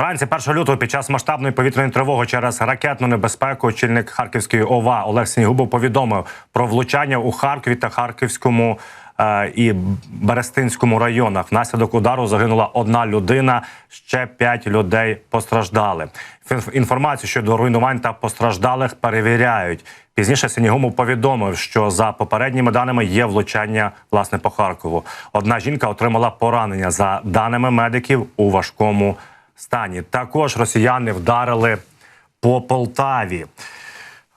Вранці 1 лютого під час масштабної повітряної тривоги через ракетну небезпеку очільник Харківської ОВА Олег Сінігубов повідомив про влучання у Харкові та Харківському е, і Берестинському районах. Внаслідок удару загинула одна людина, ще п'ять людей постраждали. Інформацію щодо руйнувань та постраждалих перевіряють. Пізніше Сінігумов повідомив, що за попередніми даними є влучання власне по Харкову. Одна жінка отримала поранення за даними медиків у важкому стані. Також росіяни вдарили по Полтаві.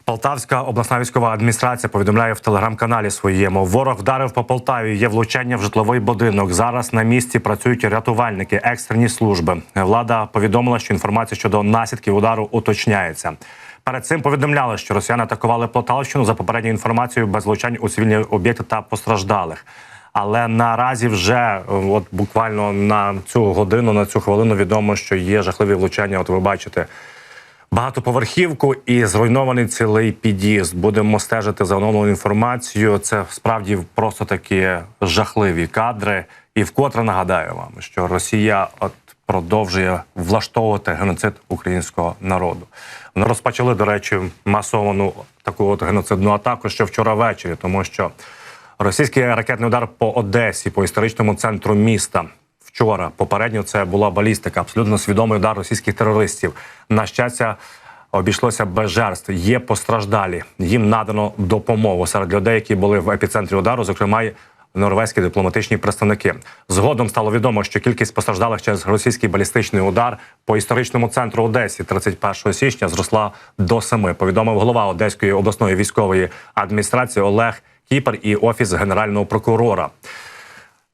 Полтавська обласна військова адміністрація повідомляє в телеграм-каналі своєму. Ворог вдарив по Полтаві. Є влучання в житловий будинок. Зараз на місці працюють рятувальники, екстрені служби. Влада повідомила, що інформація щодо наслідків удару уточняється. Перед цим повідомляли, що росіяни атакували Полтавщину за попередньою інформацією без влучань у цивільні об'єкти та постраждалих. Але наразі вже от буквально на цю годину, на цю хвилину відомо, що є жахливі влучання. От ви бачите багатоповерхівку і зруйнований цілий під'їзд. Будемо стежити за оновленою інформацією. Це справді просто такі жахливі кадри. І вкотре нагадаю вам, що Росія от продовжує влаштовувати геноцид українського народу. Вони розпочали, до речі, масовану таку от геноцидну атаку ще вчора ввечері, тому що російський ракетний удар по Одесі, по історичному центру міста. Вчора попередньо це була балістика, абсолютно свідомий удар російських терористів. На щастя, обійшлося без жертв. Є постраждалі. Їм надано допомогу серед людей, які були в епіцентрі удару, зокрема. й Норвезькі дипломатичні представники згодом стало відомо, що кількість постраждалих через російський балістичний удар по історичному центру Одесі 31 січня зросла до семи. Повідомив голова Одеської обласної військової адміністрації Олег Кіпер і офіс генерального прокурора.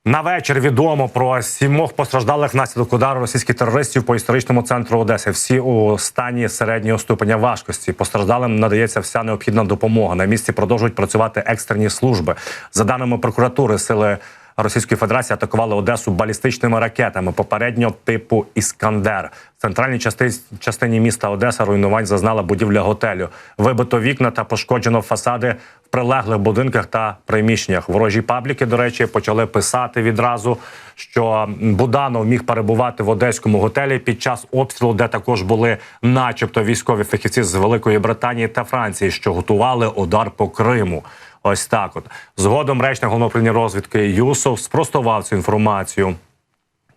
На вечір відомо про сімох постраждалих внаслідок удару російських терористів по історичному центру Одеси. Всі у стані середнього ступеня важкості. Постраждалим надається вся необхідна допомога. На місці продовжують працювати екстрені служби. За даними прокуратури, сили Російської Федерації атакували Одесу балістичними ракетами попередньо типу Іскандер. В центральній части- частині міста Одеса руйнувань зазнала будівля готелю. Вибито вікна та пошкоджено фасади в прилеглих будинках та приміщеннях. Ворожі пабліки, до речі, почали писати відразу, що Буданов міг перебувати в одеському готелі під час обстрілу, де також були, начебто, військові фахівці з Великої Британії та Франції, що готували удар по Криму. Ось так, от згодом речник головного управління розвідки Юсов спростував цю інформацію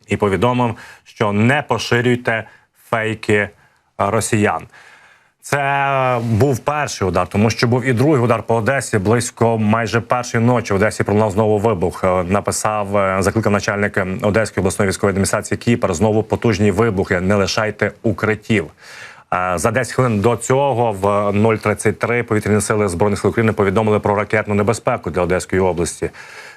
і повідомив, що не поширюйте фейки е, росіян. Це був перший удар, тому що був і другий удар по Одесі близько майже першої ночі. В Одесі пролунав знову вибух. Е, Написав, е, закликав начальник Одеської обласної військової адміністрації Кіпр. Знову потужні вибухи. Не лишайте укриттів. Е, За 10 хвилин до цього в 0.33 повітряні сили збройних сил України повідомили про ракетну небезпеку для Одеської області.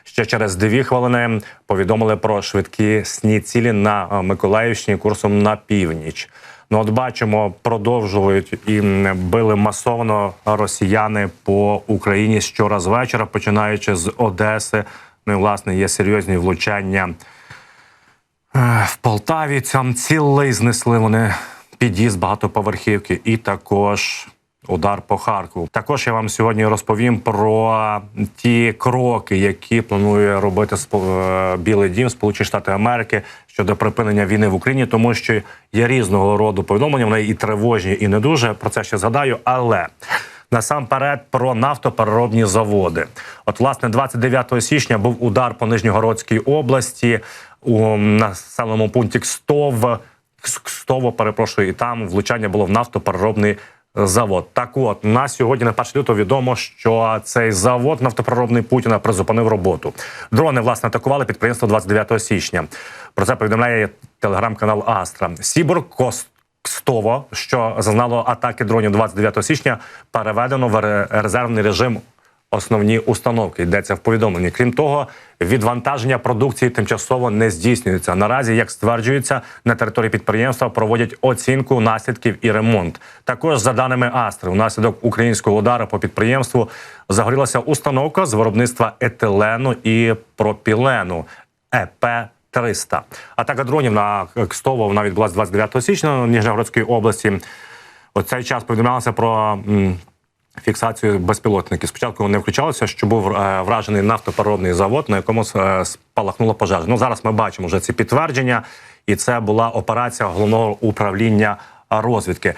Ще через 2 хвилини повідомили про швидкі сні цілі на е, Миколаївщині курсом на північ. Ну, от бачимо, продовжують і били масовано росіяни по Україні щораз вечора, починаючи з Одеси. Ну і власне є серйозні влучання Е, в Полтаві. Там цілий знесли вони під'їзд багатоповерхівки, і також удар по Харкову. Також я вам сьогодні розповім про ті кроки, які планує робити е, Білий Дім Сполучені Штати Америки щодо припинення війни в Україні, тому що є різного роду повідомлення. Вони і тривожні, і не дуже. Про це ще згадаю, але. Насамперед про нафтопереробні заводи. От, власне, 29 січня був удар по Нижньогородській області у населеному пункті Кстов. Кс- Кстово, перепрошую, і там влучання було в нафтопереробний завод. Так от на сьогодні, на 1 лютого, відомо, що цей завод нафтопереробний Путіна призупинив роботу. Дрони власне атакували підприємство 29 січня. Про це повідомляє телеграм-канал Астра. Сібор Кост. Кстово, що зазнало атаки дронів 29 січня, переведено в резервний режим основні установки. Йдеться в повідомленні. Крім того, відвантаження продукції тимчасово не здійснюється. Наразі, як стверджується, на території підприємства проводять оцінку наслідків і ремонт. Також за даними Астри, внаслідок українського удару по підприємству загорілася установка з виробництва етилену і пропілену ЕП. 300. Атака дронів на Кстово вона відбулася 29 січня в Ніжногородської області. У цей час повідомлялося про фіксацію безпілотників. Спочатку не включалося, що був е, вражений нафтопереробний завод, на якому е, спалахнула пожежа. Ну зараз ми бачимо вже ці підтвердження. і це була операція головного управління розвідки.